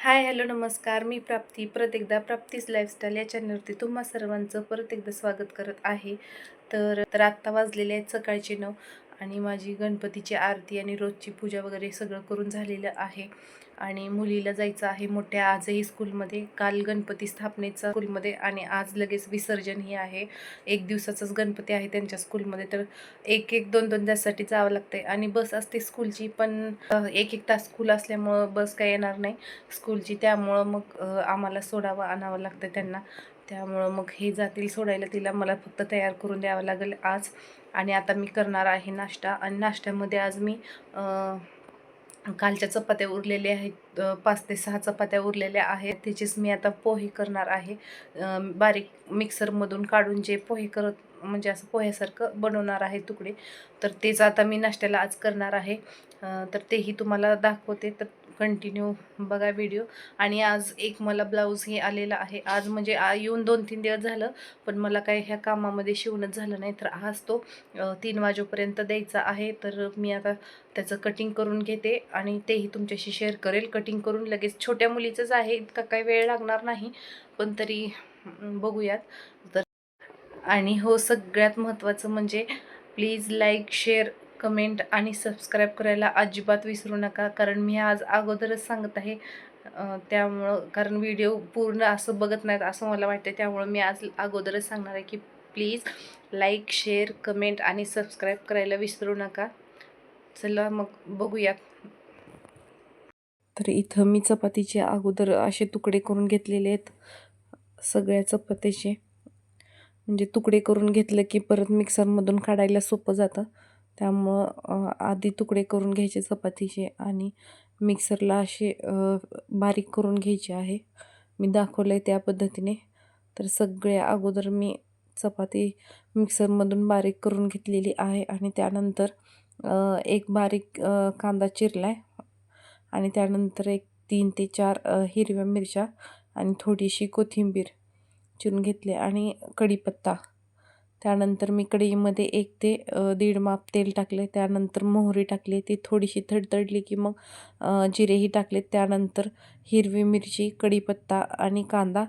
Hi hello नमस्कार. मी प्राप्ती. परत एकदा प्राप्तीज लाईफस्टाईल या चॅनलवरती तुम्हा सर्वांचं परत एकदा स्वागत करत आहे. तर तर आत्ता वाजलेले आहेत सकाळचे नऊ आणि माझी गणपतीची आरती आणि रोजची पूजा वगैरे सगळं करून झालेलं आहे. आणि मुलीला जायचं आहे मोठ्या आजही स्कूलमध्ये. काल गणपती स्थापनेचा स्कूलमध्ये आणि आज लगेच विसर्जनही आहे. एक दिवसाचाच गणपती आहे त्यांच्या स्कूलमध्ये. तर एक एक दोन दोन तासासाठी जावं लागतंय. आणि बस असते स्कूलची पण एक एक तास स्कूल असल्यामुळं बस काय येणार नाही. स्कूलची त्यामुळं मग आम्हाला सोडावं आणावं लागतं त्यांना. त्यामुळं मग हे जातील सोडायला तिला मला फक्त तयार करून द्यावं लागेल आज. आणि आता मी करणार आहे नाश्ता. आणि नाश्त्यामध्ये आज मी कालच्या चपात्या उरलेल्या आहेत. पाच ते सहा चपात्या उरलेल्या आहेत. त्याचीच मी आता पोहे करणार आहे. बारीक मिक्सरमधून काढून जे पोहे करत म्हणजे असं पोह्यासारखं बनवणार आहे तुकडे. तर तेच आता मी नाश्त्याला आज करणार आहे. तर तेही तुम्हाला दाखवते. तर कंटिन्यू बघा व्हिडिओ आणि आज एक मला ब्लाऊजही आलेला आहे. आज म्हणजे आ येऊन दोन तीन दिवस झालं पण मला काय ह्या कामामध्ये शिवणच झालं नाही. तर आज तो तीन वाजेपर्यंत द्यायचा आहे. तर मी आता त्याचं कटिंग करून घेते आणि तेही तुमच्याशी शेअर करेल. कटिंग करून लगेच छोट्या मुलीचंच आहे. इतका काही वेळ लागणार नाही. पण तरी बघूयात. तर आणि हो सगळ्यात महत्त्वाचं म्हणजे प्लीज लाईक शेअर कमेंट आणि सबस्क्राईब करायला अजिबात विसरू नका. कारण मी आज अगोदरच सांगत आहे त्यामुळं कारण व्हिडिओ पूर्ण असं बघत नाहीत असं मला वाटतं त्यामुळं मी आज अगोदरच सांगणार आहे की प्लीज लाईक शेअर कमेंट आणि सबस्क्राईब करायला विसरू नका. चला मग बघूयात. तर इथं मी चपातीचे अगोदर असे तुकडे करून घेतलेले आहेत सगळ्या चपातीचे. म्हणजे तुकडे करून घेतलं की परत मिक्सरमधून काढायला सोपं जातं. त्यामुळं आधी तुकडे करून घ्यायचे चपातीचे आणि मिक्सरला असे बारीक करून घ्यायचे आहे. मी दाखवलं आहे त्या पद्धतीने. तर सगळ्या अगोदर मी चपाती मिक्सरमधून बारीक करून घेतलेली आहे आणि त्यानंतर एक बारीक कांदा चिरला आहे आणि त्यानंतर एक तीन ते चार हिरव्या मिरच्या आणि थोडीशी कोथिंबीर चिरून घेतली आणि कढीपत्ता. त्यानंतर मी कढईमध्ये एक ते दीड माप तेल टाकले त्यानंतर मोहरी टाकली. ती थोडीशी थडथडली की मग जिरेही टाकले त्यानंतर हिरवी मिरची कढीपत्ता आणि कांदा.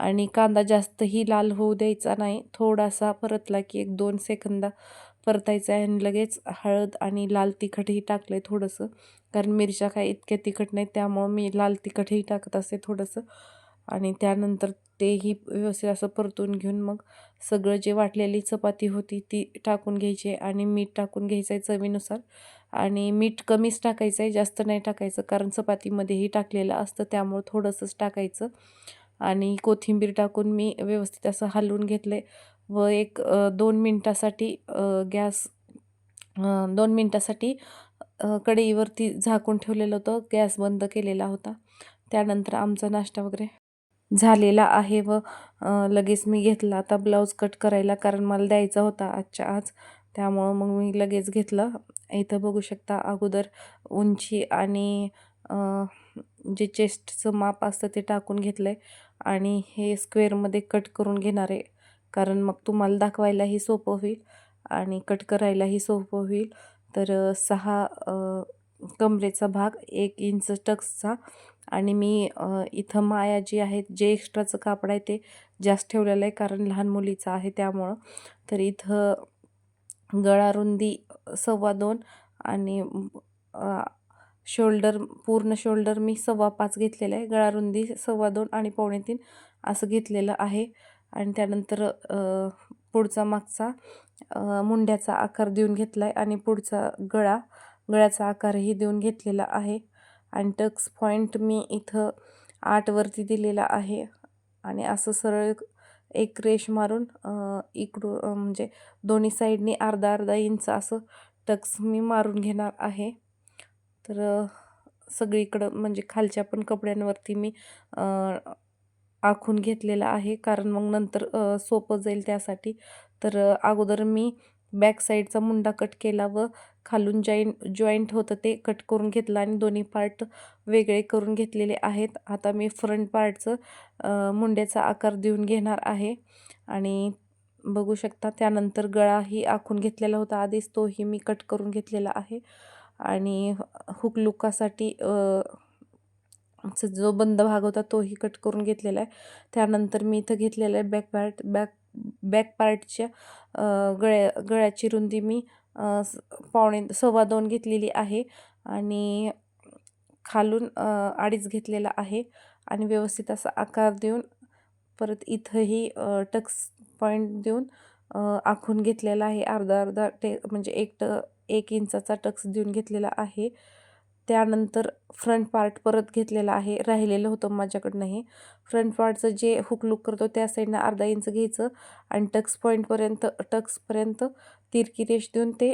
आणि कांदा जास्तही लाल होऊ द्यायचा नाही. थोडासा परतला की एक दोन सेकंदा परतायचा आहे आणि लगेच हळद आणि लाल तिखटही टाकलं आहे थोडंसं. कारण मिरच्या काय इतक्या तिखट नाहीत त्यामुळं मी लाल तिखटही टाकत असते थोडंसं. आणि त्यानंतर तेही व्यवस्थित असं परतून घेऊन मग सगळं जे वाटलेली चपाती होती ती टाकून घ्यायची आणि मीठ टाकून घ्यायचं आहे चवीनुसार. आणि मीठ कमीच टाकायचं आहे जास्त नाही टाकायचं कारण चपातीमध्येही टाकलेलं असतं त्यामुळं थोडंसंच टाकायचं. आणि कोथिंबीर टाकून मी व्यवस्थित असं हलवून घेतलं व एक दोन मिनटासाठी गॅस दोन मिनटासाठी कढईवरती झाकून ठेवलेलं होतं गॅस बंद केलेला होता. त्यानंतर आमचा नाश्ता वगैरे. झालेला आहे व लगेच मी घेतला. आता ब्लाऊज कट करायला कारण मला द्यायचा होता आजच्या आज. त्यामुळं मग मी लगेच घेतलं. इथं बघू शकता अगोदर उंची आणि जे चेस्टचं माप असतं ते टाकून घेतलं आहे आणि हे स्क्वेअरमध्ये कट करून घेणार आहे. कारण मग तुम्हाला दाखवायलाही सोपं होईल आणि कट करायलाही सोपं होईल. तर सहा कमरेचा भाग एक इंच टक्सचा आणि मी इथं माया जी आहेत जे एक्स्ट्राचं कापड आहे ते जास्त ठेवलेलं आहे कारण लहान मुलीचं आहे त्यामुळं. तर इथं गळा रुंदी सव्वा दोन आणि शोल्डर पूर्ण शोल्डर मी सव्वा पाच घेतलेलं आहे. गळा रुंदी सव्वा दोन आणि पावणे तीन असं घेतलेलं आहे. आणि त्यानंतर पुढचा मागचा मुंड्याचा आकार देऊन घेतला आहे आणि पुढचा गळा गळ्याचा आकारही देऊन घेतलेला आहे. आणि टक्स पॉईंट मी इथं आठवरती दिलेला आहे. आणि असं सरळ एक रेश मारून इकडून म्हणजे दोन्ही साईडनी अर्धा अर्धा इंच असं टक्स मी मारून घेणार आहे. तर सगळीकडं म्हणजे खालच्या पण कपड्यांवरती मी आखून घेतलेला आहे. कारण मग नंतर सोपं जाईल त्यासाठी. तर अगोदर मी बॅक साईडचा मुंडा कट केला व खालून जॉईंट जॉईंट होतं ते कट करून घेतलं आणि दोन्ही पार्ट वेगळे करून घेतलेले आहेत. आता मी फ्रंट पार्टचं मुंड्याचा आकार देऊन घेणार आहे. आणि बघू शकता त्यानंतर गळाही आखून घेतलेला होता. आधीच तोही मी कट करून घेतलेला आहे. आणि हुक लुकासाठी चा जो बंद भाग होता तोही कट करून घेतलेला आहे. त्यानंतर मी इथं घेतलेलं आहे बॅक पार्ट बॅक बॅक पार्टच्या गळ्या गळ्याची रुंदी मी पावणे सव्वा दोन घेतलेली आहे आणि खालून अडीच घेतलेला आहे आणि व्यवस्थित असा आकार देऊन परत इथंही टक्स पॉईंट देऊन आखून घेतलेला आहे. अर्धा अर्धा टे म्हणजे एक ट एक इंचाचा टक्स देऊन घेतलेला आहे. त्यानंतर फ्रंट पार्ट परत घेतलेला आहे. राहिलेलं होतं माझ्याकडनं हे. फ्रंट पार्टचं जे हुक लुक करतो त्या साईडनं अर्धा इंच घ्यायचं आणि टक्स पॉईंटपर्यंत टक्सपर्यंत तिरकी रेष देऊन ते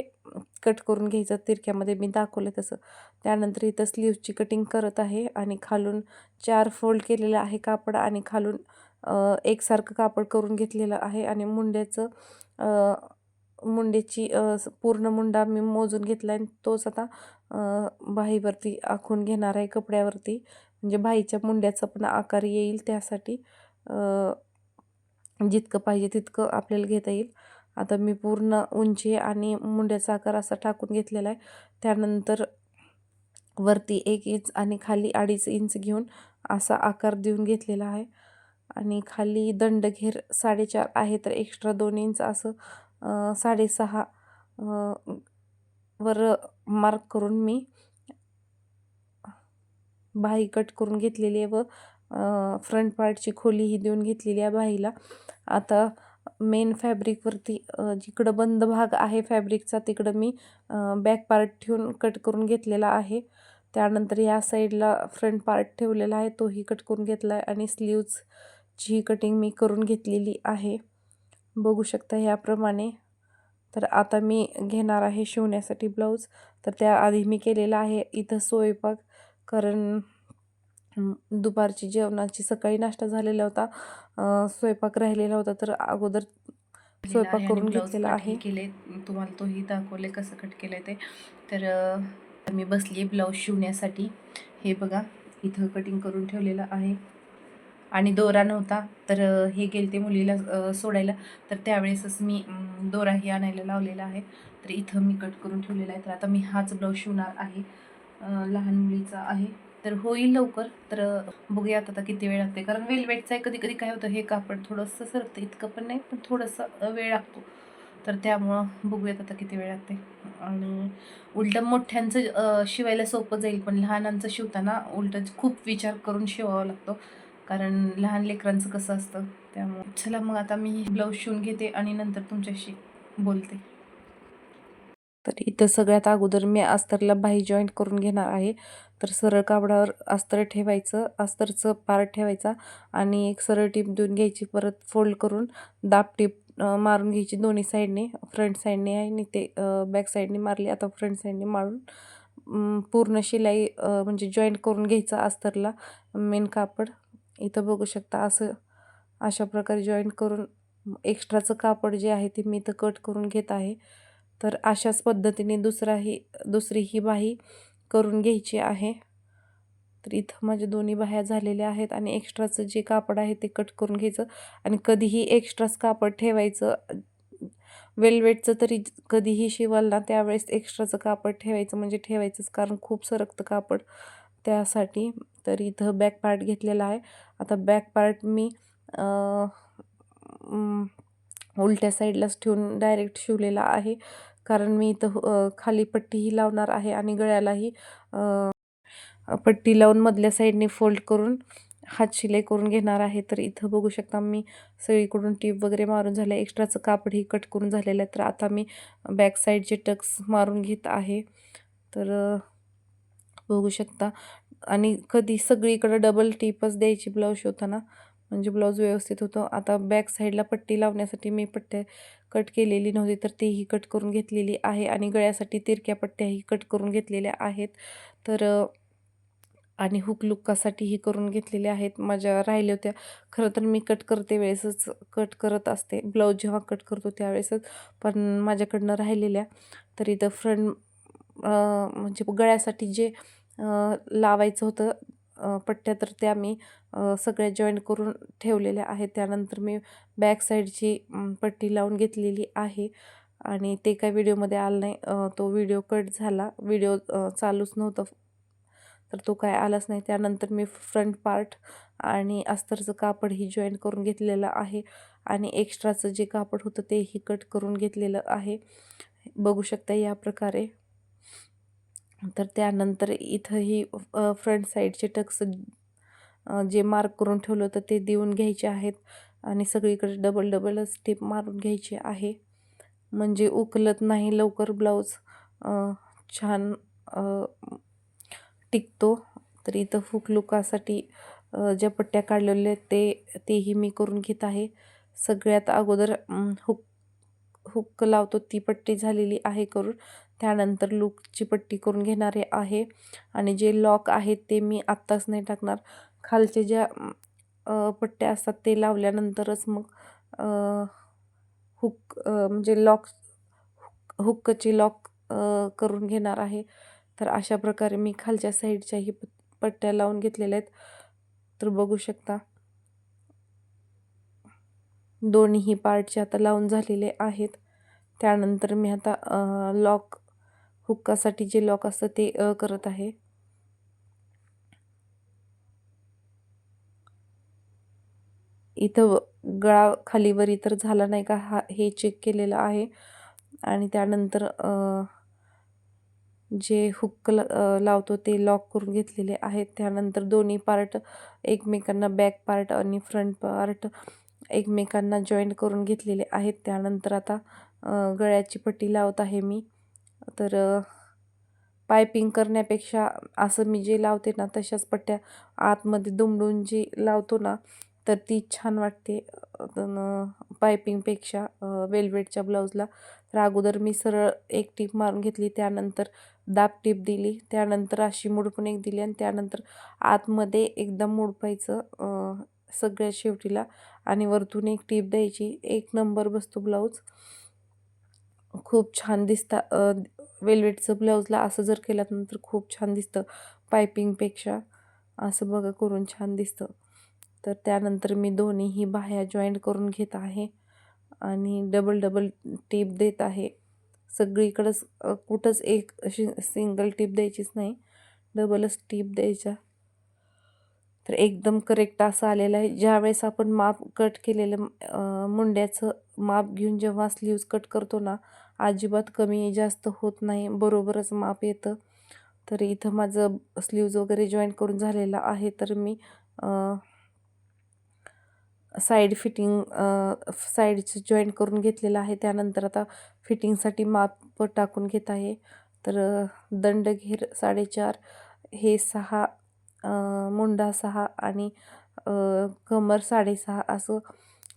कट करून घ्यायचं. तिरक्यामध्ये मी दाखवलं तसं. त्यानंतर इथं स्लीवची कटिंग करत आहे आणि खालून चार फोल्ड केलेलं आहे कापड आणि खालून एकसारखं कापड करून घेतलेलं आहे आणि मुंड्याचं मुंडेची मुंड्याची पूर्ण मुंडा मी मोजून घेतला आणि तोच आता बाहीवरती आखून घेणार आहे कपड्यावरती. म्हणजे बाईच्या मुंड्याचा पण आकार येईल त्यासाठी जितकं पाहिजे तितकं आपल्याला घेता येईल. आता मी पूर्ण उंची आणि मुंड्याचा आकार असा टाकून घेतलेला आहे. त्यानंतर वरती एक इंच आणि खाली अडीच इंच घेऊन असा आकार देऊन घेतलेला आहे. आणि खाली दंडघेर साडेचार आहे तर एक्स्ट्रा दोन इंच असं साडेसहा वर मार्क करून मी बाही कट करून घेतलेली आहे व फ्रंट पार्टची खोली ही देऊन घेतलेली आहे बाहीला. आता मेन फॅब्रिकवरती जिकडं बंद भाग आहे फॅब्रिकचा तिकडं मी बॅक पार्ट ठेवून कट करून घेतलेला आहे. त्यानंतर या साईडला फ्रंट पार्ट ठेवलेला आहे तोही कट करून घेतला आहे आणि स्लीव्जची कटिंग मी करून घेतलेली आहे. बघू शकता ह्याप्रमाणे. तर आता मी घेणार आहे शिवण्यासाठी ब्लाऊज तर त्याआधी मी केलेला आहे इथं स्वयंपाक कारण दुपारची जेवणाची सकाळी नाश्ता झालेला होता. स्वयंपाक राहिलेला होता तर अगोदर स्वयंपाक करून घेतलेला आहे. केले. तुम्हाला तोही दाखवले कसं कट केलंय ते. तर मी बसली ब्लाऊज शिवण्यासाठी. हे बघा इथं कटिंग करून ठेवलेलं आहे. आणि दोरा नव्हता तर हे गेलते मुलीला अं, सोडायला. तर त्यावेळेसच मी अं, दोराही आणायला लावलेला आहे. तर इथं मी कट करून ठेवलेला आहे. तर आता मी हाच ब्लाऊज शिवणार आहे. लहान मुलीचा आहे. तर होईल लवकर. तर बघूयात आता किती वेळ लागते कारण वेलवेटचं आहे कधी कधी काय होतं हे कापड थोडंसं सरतं इतकं पण नाही पण थोडंसं वेळ लागतो. तर त्यामुळं बघूयात आता किती वेळ लागते आणि उलटं मोठ्यांचं शिवायला सोपं जाईल पण लहानांचं शिवताना उलटं खूप विचार करून शिवावा लागतो. कारण लहान लेकरांचं कसं असतं त्यामुळं. चला मग आता मी ब्लाऊज शिवून घेते आणि नंतर तुमच्याशी बोलते. तर इथं सगळ्यात अगोदर मी अस्तरला बाही जॉईंट करून घेणार आहे. तर सरळ कापडावर अस्तर ठेवायचं अस्तरचं पार्ट ठेवायचा आणि एक सरळ टीप देऊन घ्यायची परत फोल्ड करून दाब टीप मारून घ्यायची दोन्ही साईडने फ्रंट साईडने आणि ते बॅक साईडने मारली. आता फ्रंट साईडने मारून पूर्ण शिलाई म्हणजे जॉईंट करून घ्यायचं अस्तरला मेन कापड. इथं बघू शकता असं अशा प्रकारे जॉईंट करून एक्स्ट्राचं कापड जे आहे ते मी इथं कट करून घेत आहे. तर अशाच पद्धतीने दुसराही दुसरी ही बाही करून घ्यायची आहे. तर इथं माझ्या दोन्ही बाह्या झालेल्या आहेत आणि एक्स्ट्राचं जे कापड आहे ते कट करून घ्यायचं आणि कधीही एक्स्ट्राच कापड ठेवायचं. वेलवेटचं तरी कधीही शिवाल ना त्यावेळेस एक्स्ट्राचं कापड ठेवायचं म्हणजे ठेवायचंच कारण खूप सरकतं कापड त्यासाठी. तर इथं बॅक पार्ट घेतलेला आहे. आता बॅक पार्ट मी उलट्या साईडलाच ठेवून डायरेक्ट शिवलेला आहे. कारण मी इथं हो, खाली पट्टीही लावणार आहे आणि गळ्यालाही पट्टी लावून मधल्या साईडने फोल्ड करून हात शिलाई करून घेणार आहे. तर इथं बघू शकता मी सगळीकडून टीप वगैरे मारून झालं एक्स्ट्राचं कापडही कट करून झालेलं आहे. तर आता मी बॅक साईडचे टक्स मारून घेत आहे तर बघू शकता. आणि कधी सगळीकडं डबल टीपच द्यायची ब्लाऊज शिवताना म्हणजे ब्लाऊज व्यवस्थित होतो. आता बॅक साईडला पट्टी लावण्यासाठी मी पट्ट्या कट केलेली नव्हती तर तीही कट करून घेतलेली आहे आणि गळ्यासाठी तिरक्या पट्ट्याही कट करून घेतलेल्या आहेत. तर आणि हुक लुक्कासाठीही करून घेतलेल्या आहेत. माझ्या राहिल्या होत्या. खरं तर मी कट करते वेळेसच कट करत असते. ब्लाऊज जेव्हा कट करतो त्यावेळेसच पण माझ्याकडनं राहिलेल्या. तर इथं फ्रंट म्हणजे गळ्यासाठी जे लावायचं होतं पट्ट्या तर त्या मी सगळ्या जॉईंट करून ठेवलेल्या आहेत. त्यानंतर मी बॅक साईडची पट्टी लावून घेतलेली आहे. आणि ते काय व्हिडिओमध्ये आलं नाही. तो व्हिडिओ कट झाला. व्हिडिओ चालूच नव्हतं. तर तो काय आलाच नाही. त्यानंतर मी फ्रंट पार्ट आणि अस्तरचं कापड ही जॉईन करून घेतलेलं आहे. आणि एक्स्ट्राचं जे कापड होतं तेही कट करून घेतलेलं आहे. बघू शकता या प्रकारे. तर त्यानंतर इथंही फ्रंट साईडचे टक्स जे मार्क करून ठेवलं होतं ते देऊन घ्यायचे आहेत. आणि सगळीकडे डबल डबल स्टेप मारून घ्यायचे आहे. म्हणजे उकलत नाही लवकर ब्लाऊज. छान टिकतो. तर इथं हुक लुकासाठी ज्या पट्ट्या काढलेल्या आहेत ते तेही मी करून घेत आहे. सगळ्यात अगोदर हुक हुक लावतो ती पट्टी झालेली आहे करून. त्यानंतर लूकची पट्टी करून घेणारे आहे. आणि जे लॉक आहेत ते मी आत्ताच नाही टाकणार. खालचे ज्या पट्ट्या असतात ते लावल्यानंतरच मग हुक म्हणजे लॉक हुक्कची लॉक करून घेणार आहे. तर अशा प्रकारे मी खालच्या साईडच्याही पट्ट्या लावून घेतलेल्या आहेत. तर बघू शकता. दोन्हीही पार्टचे आता लावून झालेले आहेत. त्यानंतर मी आता लॉक हुक्कासाठी जे लॉक असतं ते अ, करत आहे. इथं गळा खालीवर तर झाला नाही का? हा हे चेक केलेलं आहे. आणि त्यानंतर जे हुक्क ल लावतो ते लॉक करून घेतलेले आहेत. त्यानंतर दोन्ही पार्ट एकमेकांना बॅक पार्ट आणि फ्रंट पार्ट एकमेकांना जॉईंट करून घेतलेले आहेत. त्यानंतर आता गळ्याची पट्टी लावत आहे मी. तर पायपिंग करण्यापेक्षा असं मी जे लावते ना तशाच पट्ट्या आतमध्ये दुमडून जी लावतो ना तर ती छान वाटते. पायपिंगपेक्षा वेल्वेटच्या ब्लाऊजला तर अगोदर मी सरळ एक टीप मारून घेतली त्यानंतर दाब टीप दिली त्यानंतर अशी मुडपून एक दिली आणि त्यानंतर आतमध्ये एकदम मुडपायचं सगळ्या शेवटीला आणि वरतून एक टीप द्यायची एक नंबर बसतो ब्लाऊज. खूप छान दिसता वेल्वेटचं ब्लाऊजला असं जर केलं नंतर खूप छान दिसतं. पायपिंगपेक्षा असं बघा करून छान दिसतं. तर त्यानंतर मी दोन्हीही बाह्या जॉईंट करून घेत आहे आणि डबल डबल टीप देत आहे. सगळीकडंच कुठंच एक अशी सिंगल टीप द्यायचीच नाही डबलच टीप द्यायच्या. तर एकदम करेक्ट असं आलेलं आहे. ज्यावेळेस आपण माप कट केलेलं मुंड्याचं माप घेऊन जेव्हा स्लीव्ज कट करतो ना अजिबात कमी जास्त होत नाही बरोबरच माप येतं. तर इथं माझं स्लीव्ज वगैरे जॉईन करून झालेला आहे तर मी साईड फिटिंग साईडचं जॉईन करून घेतलेलं आहे. त्यानंतर आता फिटिंगसाठी माप टाकून घेत आहे. तर दंडघेर साडेचार हे सहा मुंडा सहा आणि कमर साडेसहा असं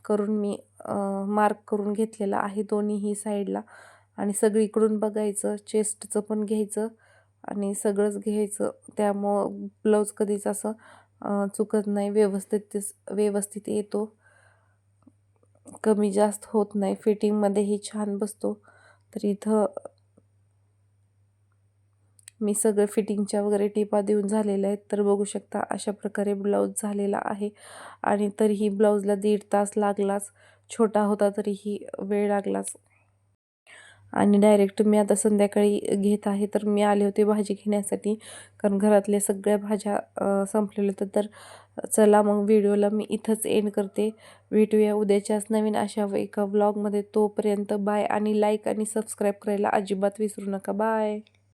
करून मी मार्क करून घेतलेला आहे दोन्हीही साईडला आणि सगळीकडून बघायचं चेस्टचं पण घ्यायचं आणि सगळंच घ्यायचं. त्यामुळं ब्लाऊज कधीच असं चुकत नाही. व्यवस्थित व्यवस्थित येतो. कमी जास्त होत नाही. फिटिंगमध्येही छान बसतो. तर इथं मी सगळं फिटिंगच्या वगैरे टिपा देऊन झालेल्या आहेत. तर बघू शकता अशा प्रकारे ब्लाऊज झालेला आहे. आणि तरीही ब्लाऊजला दीड तास लागलाच. छोटा होता तरीही वेळ लागलाच. आणि डायरेक्ट मी आता संध्याकाळी घेत आहे. तर मी आले होते भाजी घेण्यासाठी. कारण घरातल्या सगळ्या भाज्या संपलेल्या होत्या. तर चला मग व्हिडिओला मी इथंच एंड करते. भेटूया उद्याच्याच नवीन अशा एका व्लॉगमध्ये तोपर्यंत बाय आणि लाईक आणि सबस्क्राईब करायला अजिबात विसरू नका. बाय